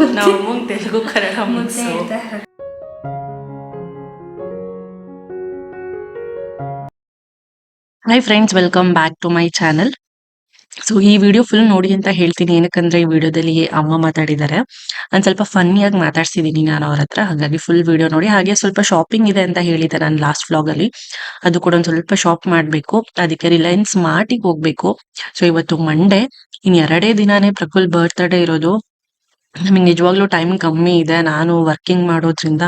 ನಾವು ಮುಂಗ್ Telugu Kannada ಮುಗಿಸು hi friends welcome back to my channel so ಈ ವಿಡಿಯೋ ಫುಲ್ ನೋಡಿ ಅಂತ ಹೇಳ್ತೀನಿ. ಏನಕ್ಕಂದ್ರೆ, ಈ ವಿಡಿಯೋದಲ್ಲಿ ಅಮ್ಮ ಮಾತಾಡಿದ್ದಾರೆ. ನಾನು ಸ್ವಲ್ಪ ಫನ್ನಿಯಾಗಿ ಮಾತಾಡ್ಸಿದ್ದೀನಿ ನಾನು ಅವ್ರ ಹತ್ರ. ಹಾಗಾಗಿ ಫುಲ್ ವಿಡಿಯೋ ನೋಡಿ. ಹಾಗೆ ಸ್ವಲ್ಪ ಶಾಪಿಂಗ್ ಇದೆ ಅಂತ ಹೇಳಿದ್ದೆ ನಾನು ಲಾಸ್ಟ್ ವ್ಲಾಗ್ ಅಲ್ಲಿ. ಅದು ಕೂಡ ಒಂದು ಸ್ವಲ್ಪ ಶಾಪ್ ಮಾಡಬೇಕು. ಅದಕ್ಕೆ ರಿಲಯನ್ಸ್ ಮಾರ್ಟಿಗೆ ಹೋಗ್ಬೇಕು. ಸೊ ಇವತ್ತು ಮಂಡೇ ಇನ್ ಎರಡೇ ದಿನಾನೇ ಪ್ರಫುಲ್ ಬರ್ತ್ಡೇ ಇರೋದು. ನಮಗೆ ನಿಜವಾಗ್ಲೂ ಟೈಮ್ ಕಮ್ಮಿ ಇದೆ. ನಾನು ವರ್ಕಿಂಗ್ ಮಾಡೋದ್ರಿಂದ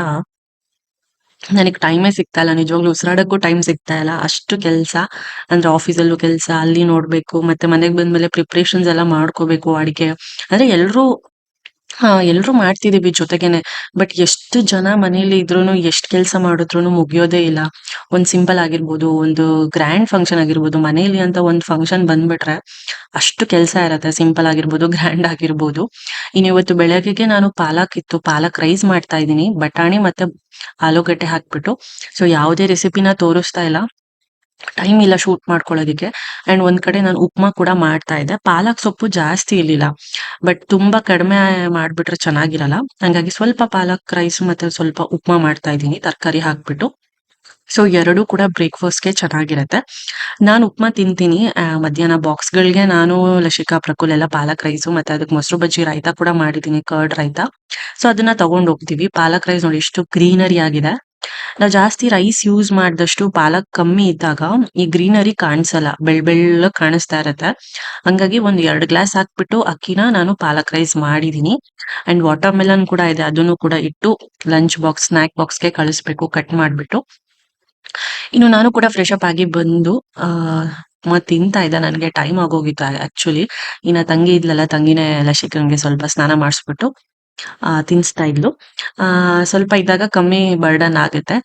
ನನಗೆ ಟೈಮೇ ಸಿಗ್ತಾ ಇಲ್ಲ. ನಿಜವಾಗ್ಲೂ ಉಸಿರಾಡಕ್ಕೂ ಟೈಮ್ ಸಿಗ್ತಾ ಇಲ್ಲ. ಅಷ್ಟು ಕೆಲಸ, ಅಂದ್ರೆ ಆಫೀಸಲ್ಲೂ ಕೆಲಸ, ಅಲ್ಲಿ ನೋಡ್ಬೇಕು, ಮತ್ತೆ ಮನೆಗೆ ಬಂದ್ಮೇಲೆ ಪ್ರಿಪ್ರೇಷನ್ಸ್ ಎಲ್ಲ ಮಾಡ್ಕೋಬೇಕು, ಅಡಿಗೆ. ಅಂದ್ರೆ ಎಲ್ರೂ ಹಾ, ಎಲ್ರೂ ಮಾಡ್ತಿದೀವಿ ಜೊತೆಗೇನೆ. ಬಟ್ ಎಷ್ಟು ಜನ ಮನೇಲಿ ಇದ್ರೂನು, ಎಷ್ಟ್ ಕೆಲಸ ಮಾಡಿದ್ರು ಮುಗಿಯೋದೇ ಇಲ್ಲ. ಒಂದ್ ಸಿಂಪಲ್ ಆಗಿರ್ಬೋದು, ಒಂದು ಗ್ರ್ಯಾಂಡ್ ಫಂಕ್ಷನ್ ಆಗಿರ್ಬೋದು ಮನೇಲಿ ಅಂತ ಒಂದ್ ಫಂಕ್ಷನ್ ಬಂದ್ಬಿಟ್ರೆ ಅಷ್ಟು ಕೆಲಸ ಇರತ್ತೆ. ಸಿಂಪಲ್ ಆಗಿರ್ಬೋದು, ಗ್ರ್ಯಾಂಡ್ ಆಗಿರ್ಬೋದು. ಇನ್ ಇವತ್ತು ಬೆಳಗ್ಗೆಗೆ ನಾನು ಪಾಲಕ್ ಇತ್ತು. ಪಾಲಕ್ ರೈಸ್ ಮಾಡ್ತಾ ಇದ್ದೀನಿ. ಬಟಾಣಿ ಮತ್ತೆ ಆಲೂಗಡ್ಡೆ ಹಾಕ್ಬಿಟ್ಟು. ಸೊ ಯಾವುದೇ ರೆಸಿಪಿನ ತೋರಿಸ್ತಾ ಇಲ್ಲ. ಟೈಮ್ ಇಲ್ಲ ಶೂಟ್ ಮಾಡ್ಕೊಳ್ಳೋದಿಕ್ಕೆ. ಅಂಡ್ ಒಂದ್ ಕಡೆ ನಾನು ಉಪ್ಮಾ ಕೂಡ ಮಾಡ್ತಾ ಇದ್ದೆ. ಪಾಲಕ್ ಸೊಪ್ಪು ಜಾಸ್ತಿ ಇರ್ಲಿಲ್ಲ. ಬಟ್ ತುಂಬಾ ಕಡಿಮೆ ಮಾಡ್ಬಿಟ್ರೆ ಚೆನ್ನಾಗಿರಲ್ಲ. ಹಂಗಾಗಿ ಸ್ವಲ್ಪ ಪಾಲಕ್ ರೈಸ್ ಮತ್ತೆ ಸ್ವಲ್ಪ ಉಪ್ಮಾ ಮಾಡ್ತಾ ಇದ್ದೀನಿ. ತರಕಾರಿ ಹಾಕ್ಬಿಟ್ಟು. ಸೊ ಎರಡೂ ಕೂಡ ಬ್ರೇಕ್ಫಾಸ್ಟ್ಗೆ ಚೆನ್ನಾಗಿರತ್ತೆ. ನಾನು ಉಪ್ಮಾ ತಿಂತೀನಿ. ಮಧ್ಯಾಹ್ನ ಬಾಕ್ಸ್ಗಳಿಗೆ ನಾನು ಲಸಿಕಾ ಪ್ರಕುಲ್ ಎಲ್ಲ ಪಾಲಕ್ ರೈಸು ಮತ್ತೆ ಅದಕ್ಕೆ ಮೊಸರು ಬಜ್ಜಿ ರೈತ ಕೂಡ ಮಾಡಿದ್ದೀನಿ ಕರ್ಡ್ ರೈತ ಸೊ ಅದನ್ನ ತಗೊಂಡ್ ಹೋಗ್ತೀವಿ ಪಾಲಕ್ ರೈಸ್ ನೋಡಿ ಎಷ್ಟು ಗ್ರೀನರಿ ಆಗಿದೆ. ನಾವು ಜಾಸ್ತಿ ರೈಸ್ ಯೂಸ್ ಮಾಡಿದಷ್ಟು ಪಾಲಕ್ ಕಮ್ಮಿ ಇದ್ದಾಗ ಈ ಗ್ರೀನರಿ ಕಾಣಿಸಲ್ಲ ಬೆಳ್ ಬೆಳ್ಳ ಕಾಣಿಸ್ತಾ ಇರತ್ತೆ. ಹಂಗಾಗಿ ಒಂದ್ ಎರಡ್ ಗ್ಲಾಸ್ ಹಾಕ್ಬಿಟ್ಟು ಅಕ್ಕಿನ ನಾನು ಪಾಲಕ್ ರೈಸ್ ಮಾಡಿದೀನಿ. ಅಂಡ್ ವಾಟರ್ ಮೆಲನ್ ಕೂಡ ಇದೆ, ಅದನ್ನು ಕೂಡ ಇಟ್ಟು ಲಂಚ್ ಬಾಕ್ಸ್ ಸ್ನಾಕ್ ಬಾಕ್ಸ್ಗೆ ಕಳಿಸ್ಬೇಕು ಕಟ್ ಮಾಡ್ಬಿಟ್ಟು. ಇನ್ನು ನಾನು ಕೂಡ ಫ್ರೆಶ್ ಅಪ್ ಆಗಿ ಬಂದು, ಆ ಮತ್ ತಿಂತಾ ಇದ್ದ, ನನ್ಗೆ ಟೈಮ್ ಆಗೋಗಿತ್ತು ಆಕ್ಚುಲಿ ಇನ್ನ ತಂಗಿ ಇದ್ಲಲ್ಲ, ತಂಗಿನೇ ಲಸಿಕಂಗೆ ಸ್ವಲ್ಪ ಸ್ನಾನ ಮಾಡಿಸ್ಬಿಟ್ಟು. ಆ, ತಿನ್ಸ್ತಾ ಇದ್ಲು. ಆ, ಸ್ವಲ್ಪ ಇದ್ದಾಗ ಕಮ್ಮಿ ಬರ್ಡನ್ ಆಗುತ್ತೆ.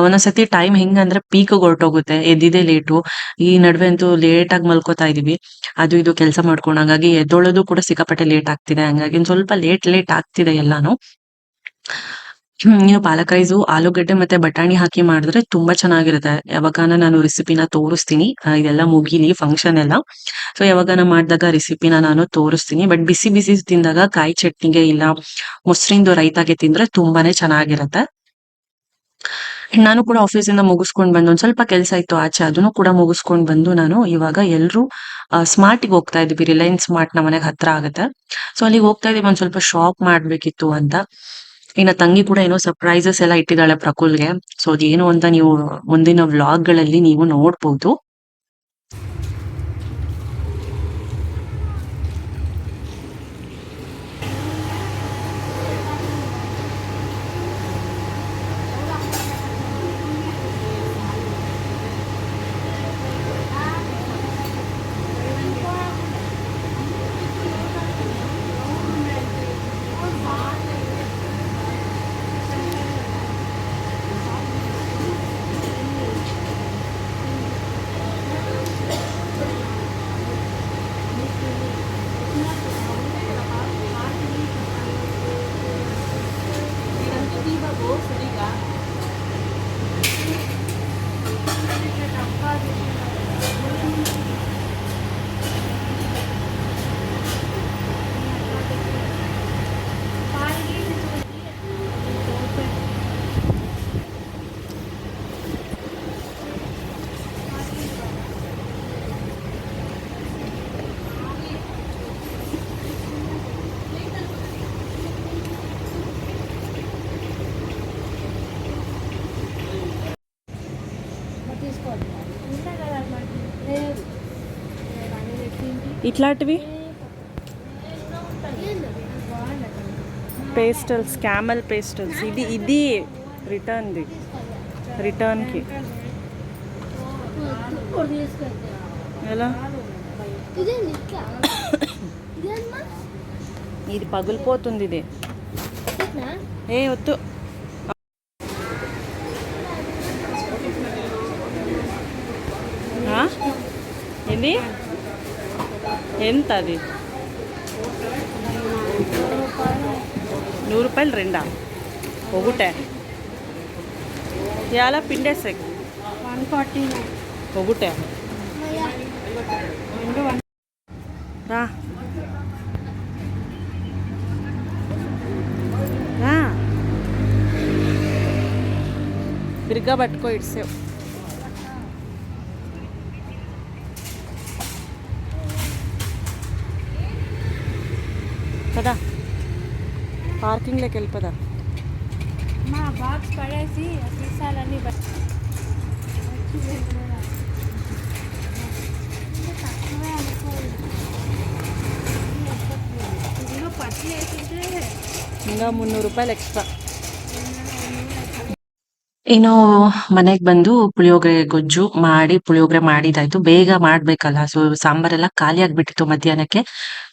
ಒಂದೊಂದ್ಸತಿ ಟೈಮ್ ಹೆಂಗಂದ್ರೆ ಪೀಕ್ ಹೊರಟೋಗುತ್ತೆ. ಎದ್ದಿದೆ ಲೇಟು ಈ ನಡುವೆ ಅಂತೂ ಲೇಟ್ ಆಗಿ ಮಲ್ಕೋತಾ ಇದೀವಿ. ಅದು ಇದು ಕೆಲಸ ಮಾಡ್ಕೊಂಡು ಹಂಗಾಗಿ ಎದ್ದೊಳೋದು ಕೂಡ ಸಿಕ್ಕಾಪಟ್ಟೆ ಲೇಟ್ ಆಗ್ತಿದೆ. ಹಂಗಾಗಿ ಸ್ವಲ್ಪ ಲೇಟ್ ಲೇಟ್ ಆಗ್ತಿದೆ ಎಲ್ಲಾನು. ಹ್ಮ್, ಇನ್ನು ಪಾಲಕ್ ರೈಸು ಆಲೂಗಡ್ಡೆ ಮತ್ತೆ ಬಟಾಣಿ ಹಾಕಿ ಮಾಡಿದ್ರೆ ತುಂಬಾ ಚೆನ್ನಾಗಿರುತ್ತೆ. ಯಾವಾಗಾನ ನಾನು ರೆಸಿಪಿನ ತೋರಿಸ್ತೀನಿ. ಇದೆಲ್ಲ ಮುಗಿಲಿ ಫಂಕ್ಷನ್ ಎಲ್ಲ. ಸೊ ಯಾವಾಗಾನ ಮಾಡಿದಾಗ ರೆಸಿಪಿನ ನಾನು ತೋರಿಸ್ತೀನಿ. ಬಟ್ ಬಿಸಿ ಬಿಸಿ ತಿಂದಾಗ ಕಾಯಿ ಚಟ್ನಿಗೆ ಇಲ್ಲ ಮೊಸರಿಂದು ರೈತಾಗೆ ತಿಂದ್ರೆ ತುಂಬಾನೇ ಚೆನ್ನಾಗಿರತ್ತೆ. ನಾನು ಕೂಡ ಆಫೀಸಿಂದ ಮುಗಿಸ್ಕೊಂಡ್ ಬಂದು ಒಂದ್ ಸ್ವಲ್ಪ ಕೆಲಸ ಇತ್ತು ಆಚೆ ಅದನ್ನು ಕೂಡ ಮುಗಿಸ್ಕೊಂಡ್ ಬಂದು ನಾನು ಇವಾಗ ಎಲ್ರು ಸ್ಮಾರ್ಟ್ಗೆ ಹೋಗ್ತಾ ಇದ್ವಿ ರಿಲಯನ್ಸ್ ಸ್ಮಾರ್ಟ್ ನಮ್ಮ ಮನೆಗೆ ಹತ್ರ ಆಗುತ್ತೆ. ಸೊ ಅಲ್ಲಿಗೆ ಹೋಗ್ತಾ ಇದೀವಿ ಒಂದ್ ಸ್ವಲ್ಪ ಶಾಪ್ ಮಾಡ್ಬೇಕಿತ್ತು ಅಂತ. ಇನ್ನ ತಂಗಿ ಕೂಡ ಏನೋ ಸರ್ಪ್ರೈಸಸ್ ಎಲ್ಲ ಇಟ್ಟಿದ್ದಾಳೆ ಪ್ರಕುಲ್ಗೆ. ಸೊ ಅದೇನು ಅಂತ ನೀವು ಮುಂದಿನ ವ್ಲಾಗ್ಗಳಲ್ಲಿ ನೀವು ನೋಡ್ಬೋದು. 있고 소리가 소리를 담아주시면 ఇట్లాంటివి? Pastels camel pastels. ఇది ఇది రిటర్న్ది. రిటర్న్కి. ఎలా? ఇది పగిలిపోతుంది ఇది. ఏ వద్దు. ఏంది? ఎంత అది నూరు రూపాయలు రెండా? ఒకటే ఎలా పిండేసే వన్ ఫార్టీ ఒకటే రా. బిరిగ్గా పట్టుకో ఇడ్సేవ్ పదా పార్కింగ్లోకి వెళ్ళిపోదా మా బాక్స్ పడేసి ఆ సీసాలన్నీ బ- తక్కువే అనుకోలేదు. ఇందులో పట్లు వేసింటే ఇంకా ಮುನ್ನೂರು ರೂಪಾಯಿ ಎಕ್ಸ್ಟ್ರಾ ಇನ್ನು ಮನೆಗೆ ಬಂದು ಪುಳಿಯೋಗರೆ ಗೊಜ್ಜು ಮಾಡಿ ಪುಳಿಯೋಗರೆ ಮಾಡಿದಾಯ್ತು ಬೇಗ ಮಾಡ್ಬೇಕಲ್ಲ ಸೊ ಸಾಂಬಾರೆಲ್ಲ ಖಾಲಿ ಆಗ್ಬಿಟ್ಟಿತ್ತು ಮಧ್ಯಾಹ್ನಕ್ಕೆ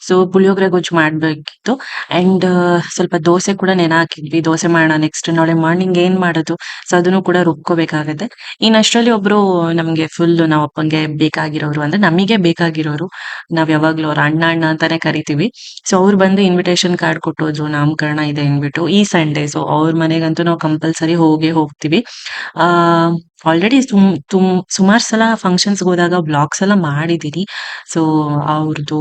ಸೊ ಪುಳಿಯೋಗರೆ ಗೊಜ್ಜು ಮಾಡ್ಬೇಕಿತ್ತು. ಅಂಡ್ ಸ್ವಲ್ಪ ದೋಸೆ ಕೂಡ ನೆನ ಹಾಕಿದ್ವಿ. ದೋಸೆ ಮಾಡೋಣ ನೆಕ್ಸ್ಟ್ ನಾಳೆ ಮಾರ್ನಿಂಗ್ ಏನ್ ಮಾಡೋದು? ಸೊ ಅದನ್ನು ಕೂಡ ರುಬ್ಕೋಬೇಕಾಗತ್ತೆ. ಇನ್ ಅಷ್ಟರಲ್ಲಿ ಒಬ್ರು ನಮ್ಗೆ ಫುಲ್ ನಾವ್ ಅಪ್ಪಂಗೆ ಬೇಕಾಗಿರೋರು ಅಂದ್ರೆ ನಮಗೆ ಬೇಕಾಗಿರೋರು. ನಾವ್ ಯಾವಾಗ್ಲೂ ಅವ್ರ ಅಣ್ಣ ಅಣ್ಣ ಅಂತಾನೆ ಕರಿತೀವಿ. ಸೊ ಅವ್ರು ಬಂದು ಇನ್ವಿಟೇಷನ್ ಕಾರ್ಡ್ ಕೊಟ್ಟೋದ್ರು, ನಾಮಕರಣ ಇದೆ ಅಂದ್ಬಿಟ್ಟು ಈ ಸಂಡೇ ಸೊ ಅವ್ರ ಮನೆಗಂತೂ ನಾವು ಕಂಪಲ್ಸರಿ ಹೋಗೇ ಹೋಗ್ತೀವಿ. ಆ ಆಲ್ರೆಡಿ ತುಮ್ ತುಮ್, ಸುಮಾರು ಸಲ ಫಂಕ್ಷನ್ಸ್ ಹೋದಾಗ ಬ್ಲಾಗ್ಸ್ ಎಲ್ಲ ಮಾಡಿದೀನಿ. ಸೊ ಅವ್ರದ್ದು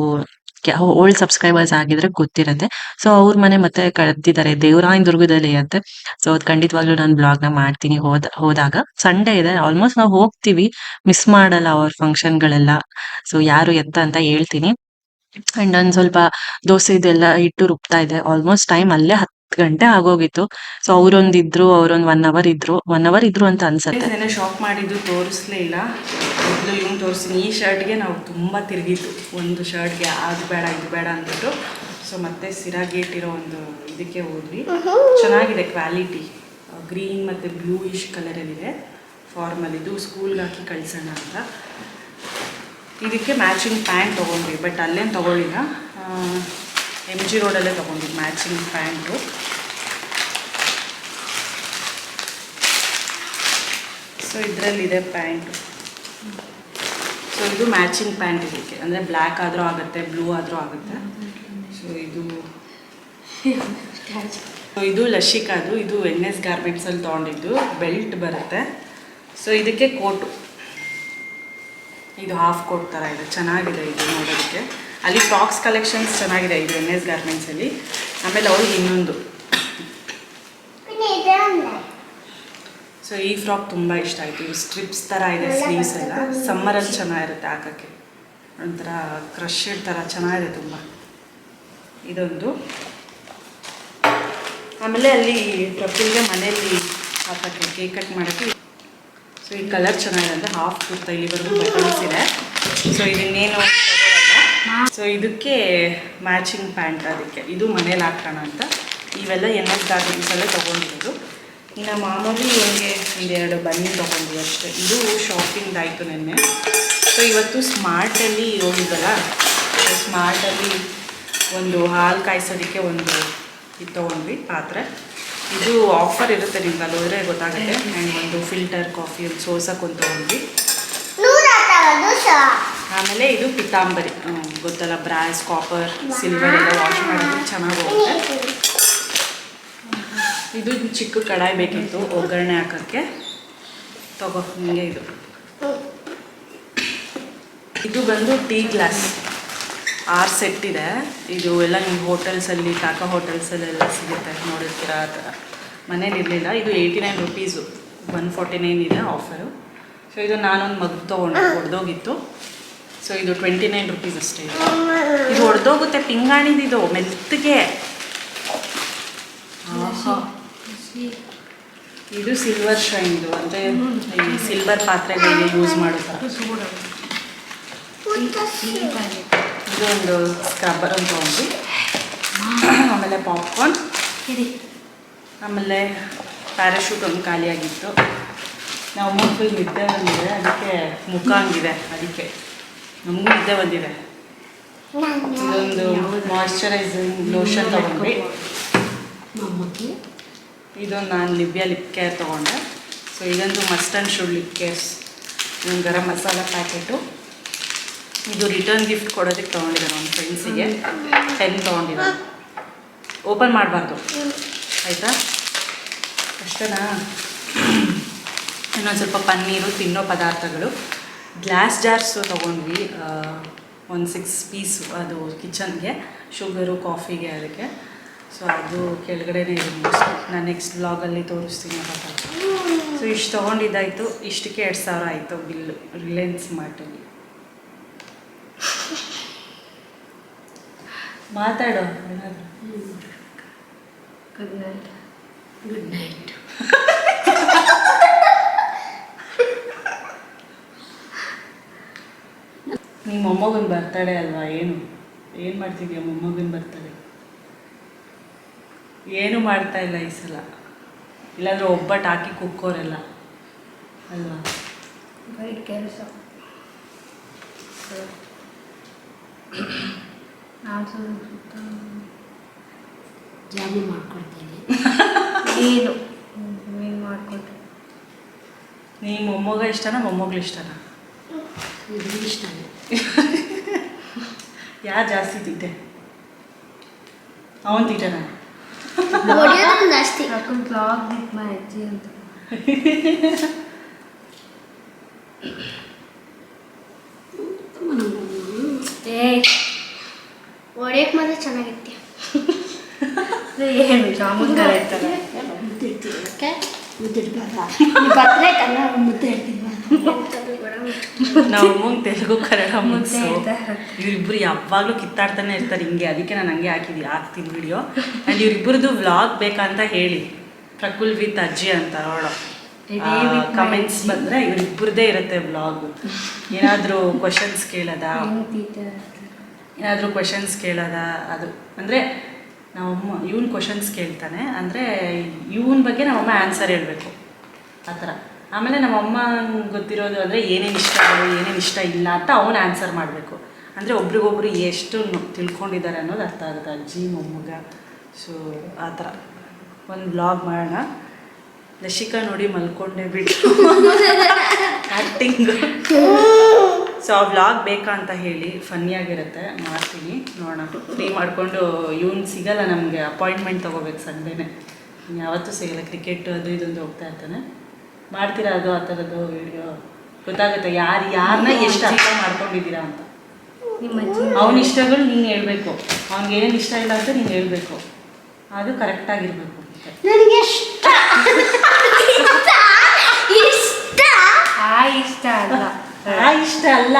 ಓಲ್ಡ್ ಸಬ್ಸ್ಕ್ರೈಬರ್ಸ್ ಆಗಿದ್ರೆ ಗೊತ್ತಿರತ್ತೆ. ಸೊ ಅವ್ರ ಮನೆ ಮತ್ತೆ ಕರೆದಿದ್ದಾರೆ ದೇವರಾಯನ ದುರ್ಗದಲ್ಲಿ ಅಂತೆ. ಸೊ ಅದ್ ಖಂಡಿತವಾಗ್ಲೂ ನಾನು ಬ್ಲಾಗ್ನ ಮಾಡ್ತೀನಿ ಹೋದ ಹೋದಾಗ. ಸಂಡೇ ಇದೆ. ಆಲ್ಮೋಸ್ಟ್ ನಾವು ಹೋಗ್ತೀವಿ. ಮಿಸ್ ಮಾಡಲ್ಲ ಅವ್ರ ಫಂಕ್ಷನ್ ಗಳೆಲ್ಲ ಸೊ ಯಾರು ಎತ್ತ ಅಂತ ಹೇಳ್ತೀನಿ. ಅಂಡ್ ಒಂದ್ ಸ್ವಲ್ಪ ದೋಸೆ ಇದೆಲ್ಲ ಇಟ್ಟು ರುಬ್ತಾ ಇದೆ ಆಲ್ಮೋಸ್ಟ್ ಟೈಮ್ ಅಲ್ಲೇ ಹತ್ತು ಗಂಟೆ ಆಗೋಗಿತ್ತು. ಸೊ ಅವ್ರೊಂದ್ ಇದ್ರು, ಅವ್ರೊಂದ್ ಒನ್ ಅವರ್ ಇದ್ರು. ಒನ್ ಅವರ್ ಇದ್ರು ಅಂತ ಅನ್ಸತ್ತೆ. ಶಾಪ್ ಮಾಡಿದ್ದು ತೋರಿಸ್ಲೇ ಇಲ್ಲ. ಮೊದಲು ಇವ್ನು ತೋರಿಸ್ತೀನಿ ಈ ಶರ್ಟ್ಗೆ ನಾವು ತುಂಬ ತಿರುಗಿದ್ದು ಒಂದು ಶರ್ಟ್ಗೆ ಅದು ಬೇಡ ಇದು ಬೇಡ ಅಂದ್ಬಿಟ್ಟು. ಸೊ ಮತ್ತೆ ಸಿರಾಗೇಟ್ ಇರೋ ಒಂದು ಇದಕ್ಕೆ ಹೋದ್ವಿ. ಚೆನ್ನಾಗಿದೆ ಕ್ವಾಲಿಟಿ. ಗ್ರೀನ್ ಮತ್ತು ಬ್ಲೂ ಇಶ್ ಕಲರಲ್ಲಿದೆ. ಫಾರ್ಮಲ್ ಇದು. ಸ್ಕೂಲ್ಗೆ ಹಾಕಿ ಕಳಿಸೋಣ ಅಂತ. ಇದಕ್ಕೆ ಮ್ಯಾಚಿಂಗ್ ಪ್ಯಾಂಟ್ ತೊಗೊಂಡ್ವಿ ಬಟ್ ಅಲ್ಲೇನು ತೊಗೊಳ್ಳಿಲ್ಲ. ಎಂ ಜಿ ರೋಡಲ್ಲೇ ತೊಗೊಂಡ್ವಿ ಮ್ಯಾಚಿಂಗ್ ಪ್ಯಾಂಟು. ಸೊ ಇದರಲ್ಲಿದೆ ಪ್ಯಾಂಟು. ಸೊ ಇದು ಮ್ಯಾಚಿಂಗ್ ಪ್ಯಾಂಟ್ ಇದಕ್ಕೆ. ಅಂದರೆ ಬ್ಲ್ಯಾಕ್ ಆದರೂ ಆಗುತ್ತೆ ಬ್ಲೂ ಆದರೂ ಆಗುತ್ತೆ. ಸೊ ಇದು ಸೊ ಇದು ಲಶಿಕಾದು, ಇದು ಎನ್ ಎಸ್ ಗಾರ್ಮೆಂಟ್ಸಲ್ಲಿ ತೊಗೊಂಡಿದ್ದು. ಬೆಲ್ಟ್ ಬರುತ್ತೆ. ಸೊ ಇದಕ್ಕೆ ಕೋಟು. ಇದು ಹಾಫ್ ಕೋಟ್ ಥರ ಇದೆ. ಚೆನ್ನಾಗಿದೆ ಇದು ನೋಡೋದಕ್ಕೆ. ಅಲ್ಲಿ ಫ್ರಾಕ್ಸ್ ಕಲೆಕ್ಷನ್ಸ್ ಚೆನ್ನಾಗಿದೆ ಇದು ಎನ್ ಎಸ್ ಗಾರ್ಮೆಂಟ್ಸಲ್ಲಿ ಆಮೇಲೆ ಅವ್ರಿಗೆ ಇನ್ನೊಂದು. ಸೊ ಈ ಫ್ರಾಕ್ ತುಂಬ ಇಷ್ಟ ಆಯಿತು. ಇವು ಸ್ಟ್ರಿಪ್ಸ್ ಥರ ಇದೆ ಸ್ಲೀವ್ಸ್ ಎಲ್ಲ. ಸಮ್ಮರಲ್ಲಿ ಚೆನ್ನಾಗಿರುತ್ತೆ ಹಾಕೋಕ್ಕೆ. ಒಂಥರ ಕ್ರಷೆಡ್ ಥರ ಚೆನ್ನಾಗಿದೆ ತುಂಬ. ಇದೊಂದು. ಆಮೇಲೆ ಅಲ್ಲಿ ಪ್ರಫುಲ್ಗೆ ಮನೆಯಲ್ಲಿ ಹಾಕೋಕ್ಕೆ ಕೇಕ್ ಕಟ್ ಮಾಡೋಕ್ಕೆ ಸೊ ಈ ಕಲರ್ ಚೆನ್ನಾಗಿದೆ ಅಂದರೆ ಹಾಫ್ ಕುರ್ತಾ ಇಲ್ಲಿವರೆಗೂ ಬಟನ್ಸ್ ಇದೆ. ಸೊ ಇದನ್ನೇನು ಸೊ ಇದಕ್ಕೆ ಮ್ಯಾಚಿಂಗ್ ಪ್ಯಾಂಟ್ ಅದಕ್ಕೆ. ಇದು ಮನೇಲಿ ಹಾಕೋಣ ಅಂತ. ಇವೆಲ್ಲ ಎನ್ ಎಸ್ ತಗೊಂಡಿರೋದು ತೊಗೊಂಡಿರೋದು. ಇನ್ನು ಮಾಮೂಲಿ ಇವನಿಗೆ ಒಂದೆರಡು ಬನ್ನಿ ತೊಗೊಂಡ್ವಿ ಅಷ್ಟೇ. ಇದು ಶಾಪಿಂಗ್ ಆಯಿತು ನಿನ್ನೆ. ಸೊ ಇವತ್ತು ಸ್ಮಾರ್ಟಲ್ಲಿ ಹೋಗಿದ್ದಲ್ಲ? ಸ್ಮಾರ್ಟಲ್ಲಿ ಒಂದು ಹಾಲು ಕಾಯಿಸೋದಕ್ಕೆ ಒಂದು ಇದು ತೊಗೊಂಡ್ವಿ ಪಾತ್ರೆ. ಇದು ಆಫರ್ ಇರುತ್ತೆ ನಿಮ್ಗೆ ಅಲ್ಲಿ ಹೋದರೆ ಗೊತ್ತಾಗುತ್ತೆ. ಆ್ಯಂಡ್ ಒಂದು ಫಿಲ್ಟರ್ ಕಾಫಿ ಒಂದು ಸೋಸಕ್ಕೆ ಒಂದು ತೊಗೊಂಡ್ವಿ. ಆಮೇಲೆ ಇದು ಪಿತಾಂಬರಿ. ಗೊತ್ತಲ್ಲ ಬ್ರಾಸ್ ಕಾಪರ್ ಸಿಲ್ವರ್ ಎಲ್ಲ ವಾಶ್ ಮಾಡಿದ್ರೆ ಚೆನ್ನಾಗಿ ಹೋಗುತ್ತೆ. ಇದು ಚಿಕ್ಕ ಕಡಾಯಿ ಬೇಕಿತ್ತು. ಒಗ್ಗರಣೆ ಹಾಕೋಕ್ಕೆ. ತಗೋ ನಿಮಗೆ ಇದು. ಇದು ಬಂದು ಟೀ ಗ್ಲಾಸ್. ಆರು ಸೆಟ್ ಇದೆ. ಇದು ಎಲ್ಲ ನಿಮ್ಮ ಹೋಟೆಲ್ಸಲ್ಲಿ ಕಾಕಾ ಹೋಟೆಲ್ಸಲ್ಲೆಲ್ಲ ಸಿಗುತ್ತೆ. ನೋಡಿರ್ತೀರ, ಆ ಥರ. ಮನೇಲಿ ಇರಲಿಲ್ಲ. ಇದು eighty nine rupees one forty nine ಇದೆ ಆಫರು ಸೊ ಇದು ನಾನೊಂದು ಮಗ್ ತೊಗೊಂಡು ಹೊಡೆದೋಗಿತ್ತು ಸೊ ಇದು ಟ್ವೆಂಟಿ ನೈನ್ ರುಪೀಸ್ ಅಷ್ಟೇ ಇದು. ಇದು ಹೊಡೆದೋಗುತ್ತೆ ಪಿಂಗಾಣಿದಿದು, ಮೆತ್ತಗೆ. ಇದು ಸಿಲ್ವರ್ ಶೈನ್ದು ಅಂದರೆ ಈ ಸಿಲ್ವರ್ ಪಾತ್ರೆಗಳಿಗೆ ಯೂಸ್ ಮಾಡೋದು. ಇದು ಒಂದು ಸ್ಕ್ರಬ್ಬರ್ ಅಂತ ಹೋಗಿ ಆಮೇಲೆ ಪಾಪ್ಕಾರ್ನ್ ಆಮೇಲೆ ಪ್ಯಾರಾಶೂಟ್ ಒಂದು ಖಾಲಿಯಾಗಿತ್ತು. ನಾವು ಫುಲ್ ನಿದ್ದೆ ಬಂದಿದೆ, ಅದಕ್ಕೆ ಮುಖ ಹಂಗಿದೆ, ಅದಕ್ಕೆ. ನಮಗೂ ನಿದ್ದೆ ಬಂದಿದೆ. ಇದೊಂದು ಮಾಯಶ್ಚರೈಸಿಂಗ್ ಲೋಷನ್ ತೊಗೊಂಡ್ವಿ. ಇದು ನಾನು ನಿಬ್ಯ ಲಿಪ್ ಕೇರ್ ತೊಗೊಂಡೆ. ಸೊ ಇದೊಂದು must and should lip cares ಇದೊಂದು ಗರಂ ಮಸಾಲ ಪ್ಯಾಕೆಟು ಇದು ರಿಟರ್ನ್ ಗಿಫ್ಟ್ ಕೊಡೋದಕ್ಕೆ ತೊಗೊಂಡಿದ್ದಾರೆ ನಮ್ಮ ಫ್ರೆಂಡ್ಸಿಗೆ ಟೆನ್ ತೊಗೊಂಡಿದ್ದಾರೆ. ಓಪನ್ ಮಾಡಬಾರ್ದು. ಆಯಿತಾ? ಅಷ್ಟೇನಾ? ಇನ್ನೊಂದು ಸ್ವಲ್ಪ ಪನ್ನೀರು, ತಿನ್ನೋ ಪದಾರ್ಥಗಳು. ಗ್ಲಾಸ್ ಜಾರ್ಸು ತೊಗೊಂಡ್ವಿ. ಒಂದು ಸಿಕ್ಸ್ ಪೀಸು ಅದು ಕಿಚನ್ಗೆ ಶುಗರು ಕಾಫಿಗೆ ಅದಕ್ಕೆ. ಸೊ ಅದು ಕೆಳಗಡೆನೇ ಇದೆ ನಾನು ನೆಕ್ಸ್ಟ್ ಬ್ಲಾಗಲ್ಲಿ ತೋರಿಸ್ತೀನಿ ಅಂತ ಸೊ ಇಷ್ಟು ತೊಗೊಂಡಿದ್ದಾಯಿತು. ಇಷ್ಟಕ್ಕೆ ಎರಡು ಸಾವಿರ ಆಯಿತು ಬಿಲ್ಲು ರಿಲಯನ್ಸ್ ಮಾರ್ಟಲ್ಲಿ ಮಾತಾಡೋ ಗುಡ್ ನೈಟ್ ಗುಡ್ ನೈಟ್ ನಿಮ್ಮ ಮೊಮ್ಮಗನ ಬರ್ತಾಳೆ ಅಲ್ವಾ? ಏನು? ಏನು ಮಾಡ್ತಿದ್ಯಾ? ಮೊಮ್ಮಗನ ಬರ್ತಡೆ ಏನು ಮಾಡ್ತಾ ಇಲ್ಲ ಈ ಸಲ. ಇಲ್ಲಾಂದ್ರೆ ಒಬ್ಬಟ್ಟು ಹಾಕಿ ಕುಕ್ಕೋರೆಲ್ಲ. ಅಲ್ವಾ? ಬೈಟ್ ಕೆಲಸ. ಜಾಮಿ ಮಾಡ್ಕೊಡ್ತೀನಿ. ನೀನು ನೀನು ಮಾಡಿಕೊಟ್ಟೆ ನೀ ಮೊಮ್ಮಗ ಇಷ್ಟನಾ ಮೊಮ್ಮಗಳು ಇಷ್ಟನಾ? ಇಷ್ಟ ಇಷ್ಟನೇ. ಯಾರು ಜಾಸ್ತಿ ತಿಂತೆ? ಅವನು ತಿಂಟನ ಹೊಡಿಯೋದು ಜಾಸ್ತಿ ಹಾಕೊಂಡು ಬ್ಲಾಗ್ ಬಿಟ್ಟು ಮಾ ಅಜ್ಜಿ ಅಂತ ಏ ಹೊಡಿಯಕ್ಕೆ ಮಾತ್ರ ಚೆನ್ನಾಗಿತ್ತು ಏನು ಜಾಮೂನ್ ಥರ ಇರ್ತದೆ ಮುದ್ದಿಡ್ತೀನಿ ಓಕೆ ಮುದ್ದಿಡ್ಬಾರ್ದ ನೀವು ಬರ್ತಾರೆ ಕನ್ನಡ ಮುದ್ದೆ ಇಡ್ತೀನಿ ನಾವು ಅಮ್ಮಂಗೆ ತೆಲುಗು ಕನ್ನಡ ಮುಗಿಸು. ಇವರಿಬ್ಬರು ಯಾವಾಗಲೂ ಕಿತ್ತಾಡ್ತಾನೆ ಇರ್ತಾರೆ ಹಿಂಗೆ ಅದಕ್ಕೆ ನಾನು ಹಂಗೆ ಹಾಕಿದ್ವಿ ಹಾಕ್ತೀನಿ ವಿಡಿಯೋ ಆ್ಯಂಡ್ ಇವರಿಬ್ಬರದು ವ್ಲಾಗ್ ಬೇಕಂತ ಹೇಳಿ. ಪ್ರಕುಲ್ ವಿತ್ ಅಜ್ಜಿ ಅಂತ ಅವಳು. ಕಮೆಂಟ್ಸ್. ಬಂದರೆ ಇವರಿಬ್ಬರದೇ ಇರುತ್ತೆ ವ್ಲಾಗ್ ಏನಾದರೂ ಕ್ವಶನ್ಸ್ ಕೇಳೋದ? ಏನಾದರೂ ಕ್ವಶನ್ಸ್ ಕೇಳೋದ? ಅದು ಅಂದರೆ ನಮ್ಮಮ್ಮ ಇವನ್ ಕ್ವಶನ್ಸ್ ಕೇಳ್ತಾನೆ ಅಂದರೆ ಇವನ ಬಗ್ಗೆ ನಮ್ಮಮ್ಮ ಆನ್ಸರ್ ಹೇಳಬೇಕು. ಆ ಥರ. ಆಮೇಲೆ ನಮ್ಮ ಅಮ್ಮ ಗೊತ್ತಿರೋದು ಅಂದರೆ ಏನೇನು ಇಷ್ಟ ಏನೇನು ಇಷ್ಟ ಇಲ್ಲ ಅಂತ ಅವನು ಆನ್ಸರ್ ಮಾಡಬೇಕು. ಅಂದರೆ ಒಬ್ರಿಗೊಬ್ರು ಎಷ್ಟು ತಿಳ್ಕೊಂಡಿದ್ದಾರೆ ಅನ್ನೋದು ಅರ್ಥ ಆಗುತ್ತೆ. ಅಜ್ಜಿ ಮೊಮ್ಮಗ ಸೊ ಆ ಥರ. ಒಂದು ಬ್ಲಾಗ್ ಮಾಡೋಣ. ಲಶಿಕಾ ನೋಡಿ ಮಲ್ಕೊಂಡೆ ಬಿಟ್ಟು ಆ್ಯಕ್ಟಿಂಗ್ ಸೊ ಆ ಬ್ಲಾಗ್ ಬೇಕಾ ಅಂತ ಹೇಳಿ ಫನ್ನಿಯಾಗಿರುತ್ತೆ. ಮಾಡ್ತೀನಿ. ನೋಡೋಣ. ಫ್ರೀ ಮಾಡಿಕೊಂಡು ಇವ್ನು ಸಿಗಲ್ಲ ನಮಗೆ. ಅಪಾಯಿಂಟ್ಮೆಂಟ್ ತೊಗೋಬೇಕು ಸಂಡೇನೆ ಯಾವತ್ತೂ ಸಿಗಲ್ಲ. ಕ್ರಿಕೆಟ್ ಅದು ಇದೊಂದು ಹೋಗ್ತಾ ಇರ್ತಾನೆ. ಮಾಡ್ತೀರಾ ಅದು ಆ ಥರದ್ದು ವಿಡಿಯೋ ಗೊತ್ತಾಗುತ್ತೆ ಯಾರು ಯಾರನ್ನ ಎಷ್ಟು ಅರ್ಥ ಮಾಡ್ಕೊಂಡಿದ್ದೀರಾ ಅಂತ. ಅವನ ಇಷ್ಟಗಳು ನೀನು ಹೇಳಬೇಕು. ಅವ್ನಿಗೆ ಏನೇನು ಇಷ್ಟ ಇಲ್ಲ ಅಂತ ನೀನು ಹೇಳಬೇಕು. ಅದು ಕರೆಕ್ಟಾಗಿರ್ಬೇಕು ನನಗೆ ಇಷ್ಟ. ಇಷ್ಟ. ಇಷ್ಟ ಆ ಇಷ್ಟ ಅಲ್ಲ. ಆ ಇಷ್ಟ ಅಲ್ಲ.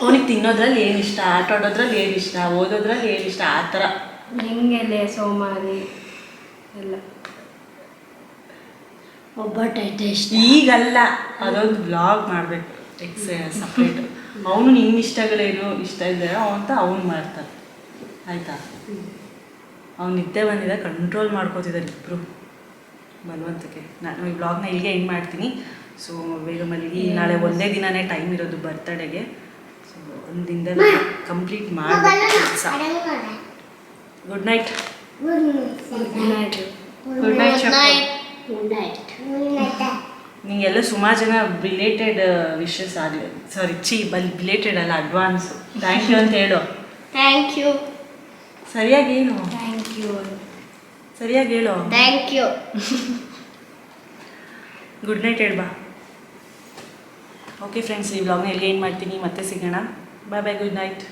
ಅವನಿಗೆ ತಿನ್ನೋದ್ರಲ್ಲಿ ಏನು ಇಷ್ಟ ಆಟ ಆಡೋದ್ರಲ್ಲಿ ಏನು ಇಷ್ಟ ಓದೋದ್ರಲ್ಲಿ ಏನು ಇಷ್ಟ ಆ ಥರ ಹೆಂಗೆಲೆ ಸೋಮಾರಿ ಎಲ್ಲ. ಒಬ್ಬಟ್ಟೈತೆ ಈಗಲ್ಲ ಅದೊಂದು ಬ್ಲಾಗ್ ಮಾಡಬೇಕು. ಎಕ್ಸ್ ಸಪ್ರೇಟ್ ಅವನು ನಿನ್ನ ಇಷ್ಟಗಳೇನು ಇಷ್ಟ ಇದ್ದಾರೋ ಅಂತ ಅವನು ಮಾಡ್ತಾನೆ. ಆಯಿತಾ? ಅವ್ನು ನಿದ್ದೆ ಬಂದಿದೆ ಕಂಟ್ರೋಲ್ ಮಾಡ್ಕೋತಿದ್ದಾರೆ ಇಬ್ಬರು ಬಲವಂತಕ್ಕೆ. ನಾನು ಈ ಬ್ಲಾಗ್ನ ಇಲ್ಲಿಗೆ ಹೆಂಗೆ ಮಾಡ್ತೀನಿ. ಸೊ ಬೇಗ ಮಲಗಿ ನಾಳೆ ಒಂದೇ ದಿನನೇ ಟೈಮ್ ಇರೋದು ಬರ್ತಡೆಗೆ ಸೊ ಒಂದು ದಿನದಲ್ಲಿ ಕಂಪ್ಲೀಟ್ ಮಾಡಬೇಕು ಕೆಲಸ good night good night good night good night ನಿಂಗೆಲ್ಲ ಸುಮಾರು ಜನ ರಿಲೇಟೆಡ್ ವಿಶಸ್ ಆಗಲಿ ಸಾರಿ ಚಿ ಬಲ್ ಬಿಲೇಟೆಡ್ ಅಲ್ಲ ಅಡ್ವಾನ್ಸ್ ಥ್ಯಾಂಕ್ ಯು ಅಂತ ಹೇಳು. ಥ್ಯಾಂಕ್ ಯು ಸರಿಯಾಗಿ ಏನು ಥ್ಯಾಂಕ್ ಯು ಸರಿಯಾಗಿ ಹೇಳು. ಥ್ಯಾಂಕ್ ಯು ಗುಡ್ ನೈಟ್ ಹೇಳ್ಬಾ. ಓಕೆ ಫ್ರೆಂಡ್ಸ್ ಈ ವ್ಲಾಗ್ನ ಎಲ್ಲಿ ಏನು ಮಾಡ್ತೀನಿ. ಮತ್ತೆ ಸಿಗೋಣ. ಬಾಯ್ ಬಾಯ್ ಗುಡ್ ನೈಟ್